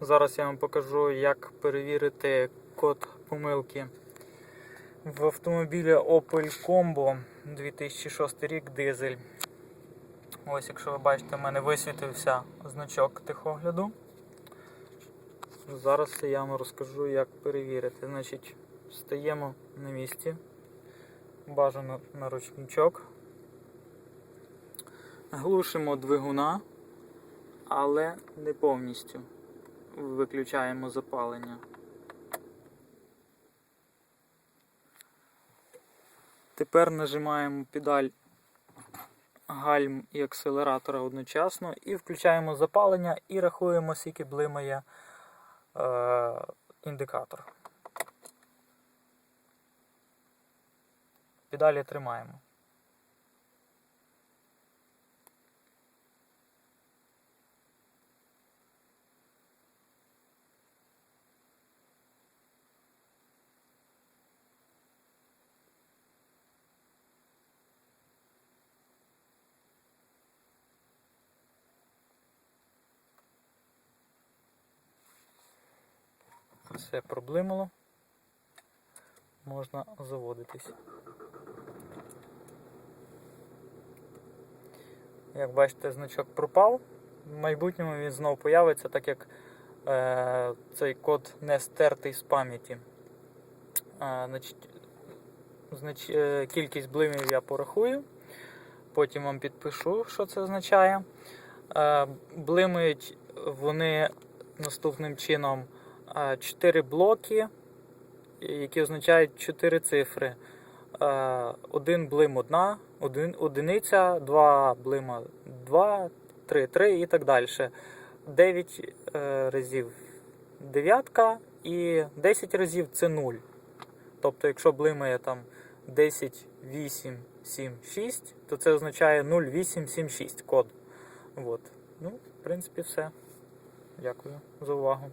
Зараз я вам покажу, як перевірити код помилки в автомобілі Opel Combo 2006 рік дизель. Ось, якщо ви бачите, в мене висвітився значок тихогляду. Зараз я вам розкажу, як перевірити. Значить, стаємо на місці, бажано на ручничок, глушимо двигуна, але не повністю. Виключаємо запалення. Тепер нажимаємо педаль гальм і акселератора одночасно і включаємо запалення і рахуємо, скільки блимає е, індикатор. Педалі тримаємо. Все проблимало. Можна заводитись. Як бачите, значок пропав. В майбутньому він знову появиться, так як е, цей код не стертий з пам'яті. Е, значить, знач, е, кількість блимів я порахую. Потім вам підпишу, що це означає. Е, блимають вони наступним чином. 4 блоки, які означають 4 цифри. Один блим одна, один, одиниця, два блима 2, 3, 3 і так далі. 9 е, разів дев'ятка і 10 разів це 0. Тобто, якщо блимає там 10, 8, 7, 6, то це означає 0, 8, 7, 6 код. От. Ну, в принципі, все. Дякую за увагу.